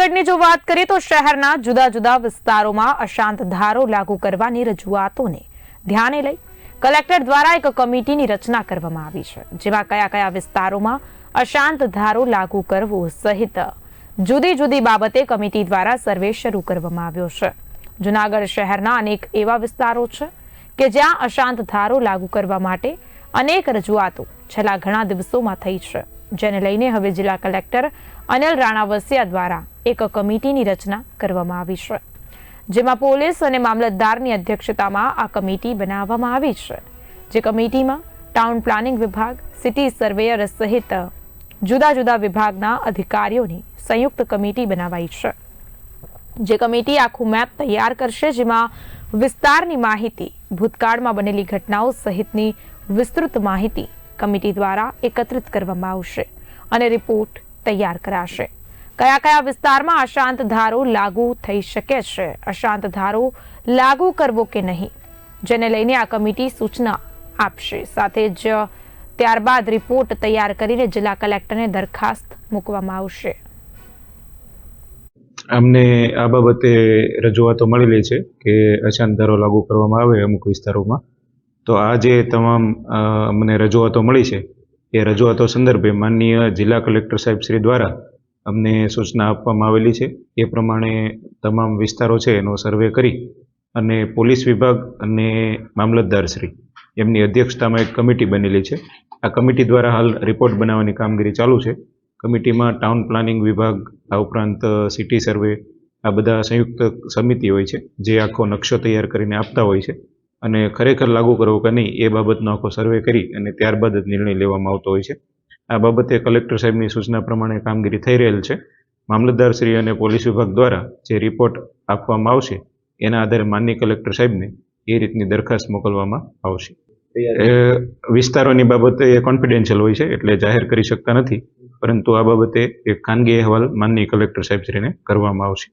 આગળની જો વાત કરીએ તો શહેરના જુદા જુદા વિસ્તારોમાં અશાંત ધારો લાગુ કરવાની રજૂઆતોને ધ્યાને લઈ કલેક્ટર દ્વારા એક કમિટીની રચના કરવામાં આવી છે, જેમાં કયા કયા વિસ્તારોમાં અશાંત ધારો લાગુ કરવો સહિત જુદી જુદી બાબતે કમિટી દ્વારા સર્વે શરૂ કરવામાં આવ્યો છે. જુનાગઢ શહેરના અનેક એવા વિસ્તારો છે કે જ્યાં અશાંત ધારો લાગુ કરવા માટે અનેક રજૂઆતો છેલ્લા ઘણા દિવસોમાં થઈ છે. જેને લઈને હવે જિલ્લા કલેક્ટર અનિલ રાણાવસિયા દ્વારા એક કમિટીની રચના કરવામાં આવી છે. જેમાં પોલીસ અને મામલતદારની અધ્યક્ષતામાં આ કમિટી બનાવવામાં આવી છે. જે કમિટીમાં ટાઉન પ્લાનિંગ વિભાગ, સિટી સર્વેયર સહિત જુદા જુદા વિભાગના અધિકારીઓની સંયુક્ત કમિટી બનાવાઈ છે. જે કમિટી આખું મેપ તૈયાર કરશે, જેમાં વિસ્તારની માહિતી, ભૂતકાળમાં બનેલી ઘટનાઓ સહિતની વિસ્તૃત માહિતી કમિટી દ્વારા એકત્રિત કરવામાં આવશે અને રિપોર્ટ તૈયાર કરાશે. કયા કયા વિસ્તારમાં અશાંત ધારો લાગુ થઈ શકે છે? અશાંત ધારો લાગુ કરવો કે નહીં? જેને લઈને આ કમિટી સૂચના આપશે. સાથે જ ત્યારબાદ રિપોર્ટ તૈયાર કરીને જિલ્લા કલેક્ટરને દરખાસ્ત મૂકવામાં આવશે. અમને આ બાબતે રજૂઆતો મળેલી છે કે અશાંત ધારો લાગુ કરવામાં આવે અમુક વિસ્તારોમાં. તો આ જે તમામ અમને રજૂઆતો મળી છે, એ રજૂઆતો સંદર્ભે માનનીય જિલ્લા કલેક્ટર સાહેબ શ્રી દ્વારા અમને સૂચના આપવામાં આવેલી છે. એ પ્રમાણે તમામ વિસ્તારો છે એનો સર્વે કરી અને પોલીસ વિભાગ અને મામલતદાર શ્રી, એમની અધ્યક્ષતામાં એક કમિટી બનેલી છે. આ કમિટી દ્વારા હાલ રિપોર્ટ બનાવવાની કામગીરી ચાલુ છે. કમિટીમાં ટાઉન પ્લાનિંગ વિભાગ, આ ઉપરાંત સિટી સર્વે, આ બધા સંયુક્ત સમિતિ હોય છે, જે આખો નકશો તૈયાર કરીને આપતા હોય છે. અને ખરેખર લાગુ કરવો કે નહીં એ બાબતનો આખો સર્વે કરી અને ત્યારબાદ જ નિર્ણય લેવામાં આવતો હોય છે. આ બાબતે કલેક્ટર સાહેબની સૂચના પ્રમાણે કામગીરી થઈ રહેલ છે. મામલતદાર શ્રી અને પોલીસ વિભાગ દ્વારા જે રિપોર્ટ આપવામાં આવશે એના આધારે માનની કલેક્ટર સાહેબને એ રીતની દરખાસ્ત મોકલવામાં આવશે. વિસ્તારોની બાબતે એ કોન્ફિડેન્શિયલ હોય છે એટલે જાહેર કરી શકતા નથી. પરંતુ આ બાબતે એક ખાનગી અહેવાલ માનનીય કલેક્ટર સાહેબશ્રીને કરવામાં આવશે.